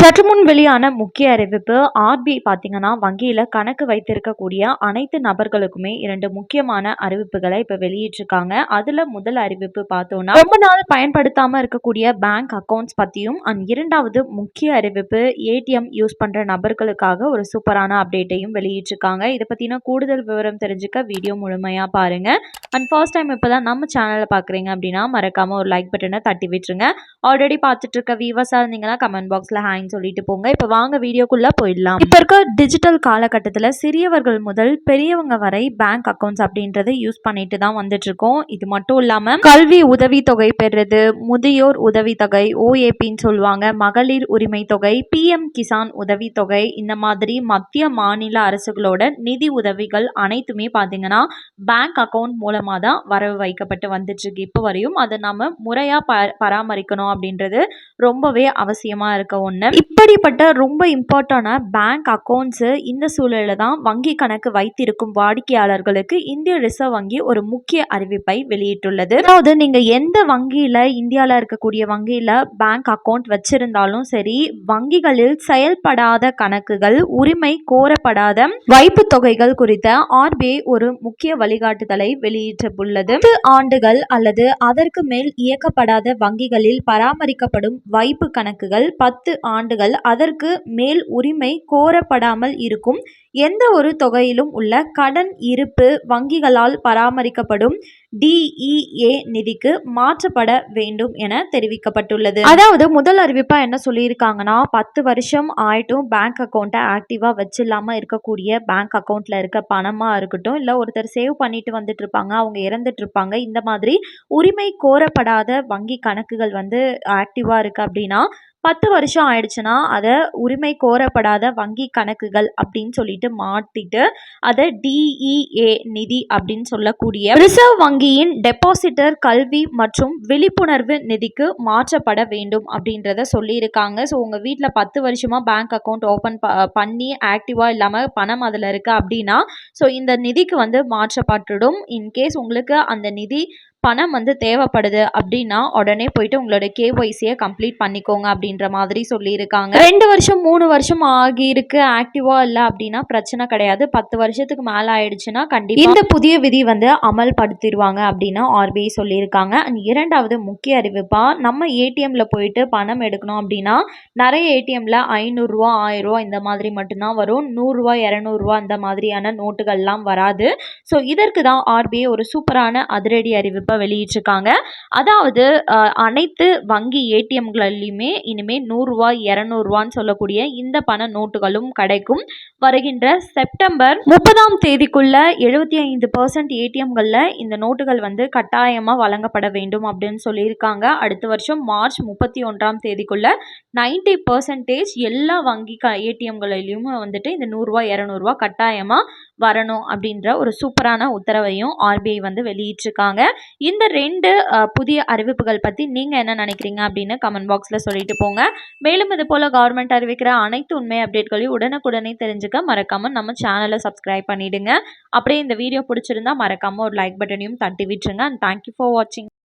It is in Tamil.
சற்று முன் வெளியான முக்கிய அறிவிப்பு ஆர்பிஐ பார்த்தீங்கன்னா வங்கியில் கணக்கு வைத்திருக்கக்கூடிய அனைத்து நபர்களுக்குமே இரண்டு முக்கியமான அறிவிப்புகளை இப்போ வெளியிட்டிருக்காங்க. அதில் முதல் அறிவிப்பு பார்த்தோம்னா ரொம்ப நாள் பயன்படுத்தாமல் இருக்கக்கூடிய பேங்க் அக்கௌண்ட்ஸ் பற்றியும் அண்ட் இரண்டாவது முக்கிய அறிவிப்பு ஏடிஎம் யூஸ் பண்ணுற நபர்களுக்காக ஒரு சூப்பரான அப்டேட்டையும் வெளியிட்டிருக்காங்க. இதை பற்றின கூடுதல் விவரம் தெரிஞ்சுக்க வீடியோ முழுமையாக பாருங்கள் அண்ட் ஃபர்ஸ்ட் டைம் இப்போ தான் நம்ம சேனலை பார்க்குறீங்க அப்படின்னா மறக்காமல் ஒரு லைக் பட்டனை தட்டி விட்டுருங்க. ஆல்ரெடி பார்த்துட்டு இருக்க வீவர்ஸாக இருந்தீங்கன்னா கமெண்ட் பாக்ஸில் ஹேங் சொல்லிட்டு போங்க. இப்போ வாங்க வீடியோக்குள்ளே போயிடலாம். இப்போ இருக்க டிஜிட்டல் காலகட்டத்தில் சிறியவர்கள் முதல் பெரியவங்க வரை பேங்க் அக்கௌண்ட்ஸ் அப்படின்றத யூஸ் பண்ணிட்டு தான் வந்துட்டு இருக்கோம் இது மட்டும் இல்லாமல் கல்வி உதவி தொகை பெறுறது முதியோர் உதவி தொகை ஓஏபின்னு சொல்லுவாங்க. மகளிர் உரிமை தொகை பிஎம் கிசான் உதவி தொகை இந்த மாதிரி மத்திய மாநில அரசுகளோட நிதி உதவிகள் அனைத்துமே பார்த்தீங்கன்னா பேங்க் அக்கௌண்ட் மூலமாக தான் வரவு வைக்கப்பட்டு வந்துட்டு இருக்கு இப்போ வரையும் அதை நம்ம முறையாக ப பராமரிக்கணும் அப்படின்றது ரொம்பவே அவசியமாக இருக்க ஒன்று இப்படிப்பட்ட ரொம்ப இம்பார்ட்டான பேங்க் அக்கௌண்ட்ஸு இந்த சூழலில் தான் வங்கி கணக்கு வைத்திருக்கும் வாடிக்கையாளர்களுக்கு இந்திய ரிசர்வ் வங்கி ஒரு முக்கிய அறிவிப்பை வெளியிட்டுள்ளது. அதாவது நீங்கள் எந்த வங்கியில் இந்தியாவில் இருக்கக்கூடிய வங்கியில் பேங்க் அக்கௌண்ட் வச்சிருந்தாலும் சரி வங்கிகளில் செயல்படாத கணக்குகள் உரிமை கோரப்படாத வைப்பு தொகைகள் குறித்த ஆர்பிஐ ஒரு முக்கிய வழிகாட்டுதலை வெளியிட்டுள்ளது. ஆண்டுகள் அல்லது அதற்கு மேல் இயக்கப்படாத வங்கிகளில் பராமரிக்கப்படும் வைப்பு கணக்குகள் பத்து ஆண்டு ஆண்டுகள் அதற்கு மேல் உரிமை கோரப்படாமல் இருக்கும். எந்த ஒரு தொகையிலும் உள்ள கடன் இருப்பு வங்கிகளால் பராமரிக்கப்படும் டிஇஏ நிதிக்கு மாற்றப்பட வேண்டும் என தெரிவிக்கப்பட்டுள்ளது. அதாவது முதல் அறிவிப்பா என்ன சொல்லியிருக்காங்கன்னா பத்து வருஷம் ஆயிட்டும் பேங்க் அக்கௌண்ட்டை ஆக்டிவா வச்சில்லாம இருக்கக்கூடிய பேங்க் அக்கௌண்ட்ல இருக்க பணமா இருக்கட்டும் இல்ல ஒருத்தர் சேவ் பண்ணிட்டு வந்துட்டு இருப்பாங்க அவங்க இறந்துட்டு இருப்பாங்க இந்த மாதிரி உரிமை கோரப்படாத வங்கி கணக்குகள் வந்து ஆக்டிவா இருக்கு அப்படின்னா பத்து வருஷம் ஆயிடுச்சுன்னா அதை உரிமை கோரப்படாத வங்கி கணக்குகள் அப்படின்னு சொல்லிட்டு மாற்றிட்டு அதை டிஇஏ நிதி அப்படின்னு சொல்லக்கூடிய ரிசர்வ் வங்கியின் டெபாசிட்டர் கல்வி மற்றும் விழிப்புணர்வு நிதிக்கு மாற்றப்பட வேண்டும் அப்படின்றத சொல்லியிருக்காங்க. ஸோ உங்கள் வீட்டில் பத்து வருஷமாக பேங்க் அக்கௌண்ட் ஓப்பன் பண்ணி ஆக்டிவாக இல்லாமல் பணம் அதில் இருக்குது அப்படின்னா ஸோ இந்த நிதிக்கு வந்து மாற்றப்பட்டுடும். இன்கேஸ் உங்களுக்கு அந்த நிதி பணம் வந்து தேவைப்படுது அப்படின்னா உடனே போயிட்டு உங்களோட கேஒய்சியை கம்ப்ளீட் பண்ணிக்கோங்க அப்படின்ற மாதிரி சொல்லியிருக்காங்க. ரெண்டு வருஷம் மூணு வருஷம் ஆகியிருக்கு. ஆக்டிவாக இல்லை அப்படின்னா பிரச்சனை கிடையாது. பத்து வருஷத்துக்கு மேலே ஆயிடுச்சுன்னா கண்டிப்பாக இந்த புதிய விதி வந்து அமல்படுத்திடுவாங்க அப்படின்னு ஆர்பிஐ சொல்லியிருக்காங்க. அண்ட் இரண்டாவது முக்கிய அறிவிப்பாக நம்ம ஏடிஎம்ல போயிட்டு பணம் எடுக்கணும் அப்படின்னா நிறைய ஏடிஎம்ல ஐநூறுரூவா ஆயிரம் இந்த மாதிரி மட்டும்தான் வரும். நூறுரூவா இரநூறுவா இந்த மாதிரியான நோட்டுகள்லாம் வராது. ஸோ இதற்கு தான் ஆர்பிஐ ஒரு சூப்பரான அதிரடி அறிவிப்பு இப்போ வெளியிட்டிருக்காங்க. அதாவது அனைத்து வங்கி ஏடிஎம்கள்லையுமே இனிமேல் நூறுரூவா இரநூறுவான்னு சொல்லக்கூடிய இந்த பண நோட்டுகளும் கிடைக்கும். வருகின்ற செப்டம்பர் முப்பதாம் தேதிக்குள்ள எழுபத்தி ஐந்து பர்சன்ட் ஏடிஎம்களில் இந்த நோட்டுகள் வந்து கட்டாயமாக வழங்கப்பட வேண்டும் அப்படின்னு சொல்லியிருக்காங்க. அடுத்த வருஷம் மார்ச் முப்பத்தி ஒன்றாம் தேதிக்குள்ள நைன்டி பர்சன்டேஜ் எல்லா வங்கி க ஏடிஎம்களிலையும் வந்துட்டு இந்த நூறுரூவா இரநூறுவா கட்டாயமாக வரணும் அப்படின்ற ஒரு சூப்பரான உத்தரவையும் ஆர்பிஐ வந்து வெளியிட்டிருக்காங்க. இந்த ரெண்டு புதிய அறிவிப்புகள் பற்றி நீங்கள் என்ன நினைக்கிறீங்க அப்படின்னு கமெண்ட் பாக்ஸில் சொல்லிட்டு போங்க. மேலும் இது போல் கவர்மெண்ட் அறிவிக்கிற அனைத்து உண்மை அப்டேட்களையும் உடனுக்குடனே தெரிஞ்சுக்க மறக்காமல் நம்ம சேனலை சப்ஸ்கிரைப் பண்ணிவிடுங்க அப்படியே இந்த வீடியோ பிடிச்சிருந்தா மறக்காமல் ஒரு லைக் பட்டனையும் தட்டி விட்டுருங்க. அண்ட் தேங்க்யூ ஃபார் வாட்சிங்